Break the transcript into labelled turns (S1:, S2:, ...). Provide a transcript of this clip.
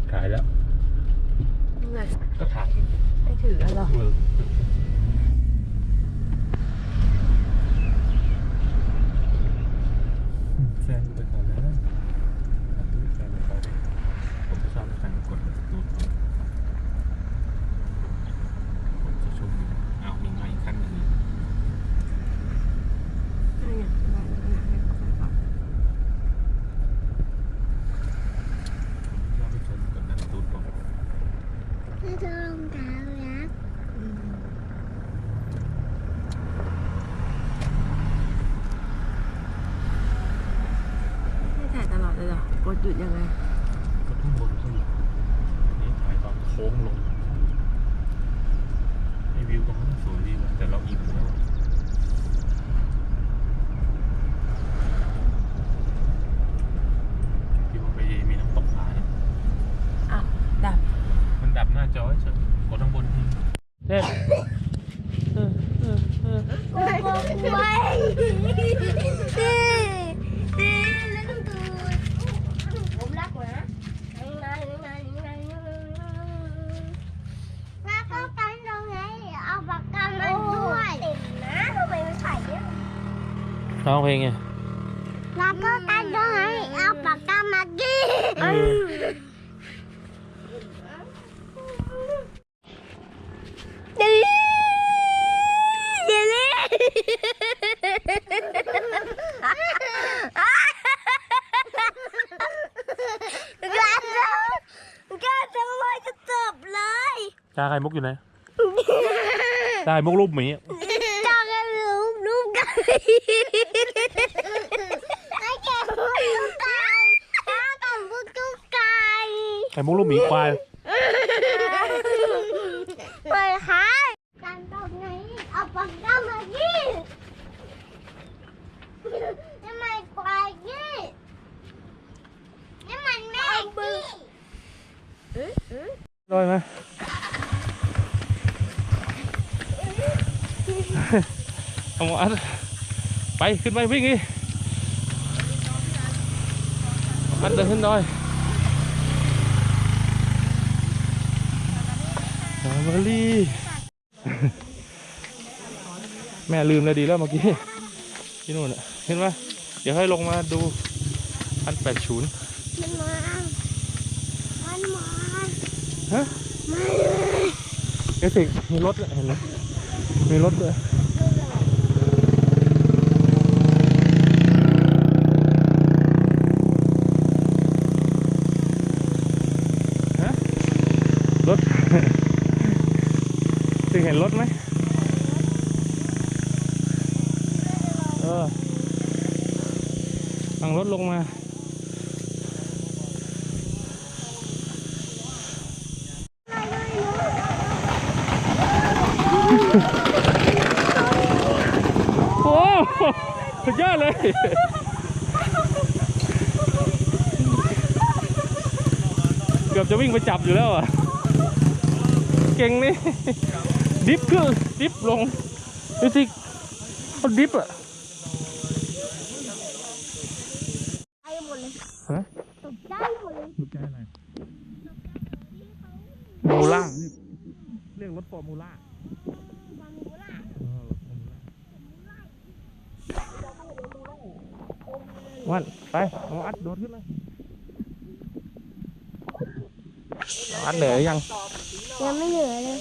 S1: ดถ่ายแล้ว
S2: ยังไง
S1: ก็ถ่าย
S2: ไม่ถือแล้วเหรอ
S1: มือแฟนไปก่อนแล้วแฟนไปก่อนดิผมจะชอบแฟนกดดูดผมจะชมวิวอ้าวมีมาอีกขั้นหนึ่งอีก
S2: นี่ไงได้แล้วนะให้เขาไปก่อน
S1: ชอบไปชม กดนั่นดูดก่อน
S3: ไม่ต้องรองเท้ายักษ์
S2: อืมให้ถ่ายตลอดเลยเหรอ กดหยุดยังไง
S1: ก็ทุ่งบนทุ่งนี่ถ่ายตอนโค้งลงไอวิวตรงนั้นสวยดีว่ะแต่เราอิ่มแล้วที่ว่าไปมีน้ำตกผาเนี่ย
S2: อ้าว ดับ
S1: มันดับหน้าจอเฉยกดข้างบนที เด็ด
S3: โอ้ยโอ้ยนี่นี่แล้วต้องดูผมรักหมาแล้วก็กันตรงไหนเอาปากกามาด้วยติดนะทำไมมันใส่เนี่ย
S1: ร้องเพลงไง
S3: แล้วก็กันตรงไหนเอาปากกามาดิเดี๋ยวนี้เดี๋ยวนี้ร้านเราก็ จะมาจะจบเลย
S1: ชาไข่มุกอยู่ไหนชาไข่มุกรูปหมีอะ
S3: จองกันรูปรูปกันไม่แก่รูปกันถ้ากันรูปจุกกัน
S1: ไข่มุกรูปหมีควาย
S3: เปิดค่ะกันตรงไหนเอาปากกามาดินี่มันควายดินี่มันแม่ดิ
S1: ได้ไหมเอาหมอัดไปขึ้นไปวิ่งดิอัดเดินขึ้นดอยสามลีแม่ลืมเลยดีแล้วเมื่อกี้ที่นู่นอะเห็นไหมเดี๋ยวให้ลงมาดูพันแปดศูนย์
S3: มันมามันมา
S1: ฮะ
S3: มาเลย
S1: เอฟเฟกต์มีรถด้วยเห็นไหมมีรถด้วยฮะรถถึงเห็นรถไหมเออฟังรถลงมา โอ้โห สุดยอดเลย เกือบจะวิ่งไปจับอยู่แล้วอะ เก่งนี่ ดิฟขึ้นดิฟลงดูสิเขาดิฟอะ
S3: ได้หมดเลย
S1: ฮะ
S3: ตกได้หมดเลย
S1: ดูใจอะไรมูล่าเรียกรถฟอร์มูล่า
S3: มันรู้ล่ะ
S1: วันไปเอาอัดโดดขึ้นเลยอัดเหนื่อยหรือยัง
S3: ยังไม่เหลือเลย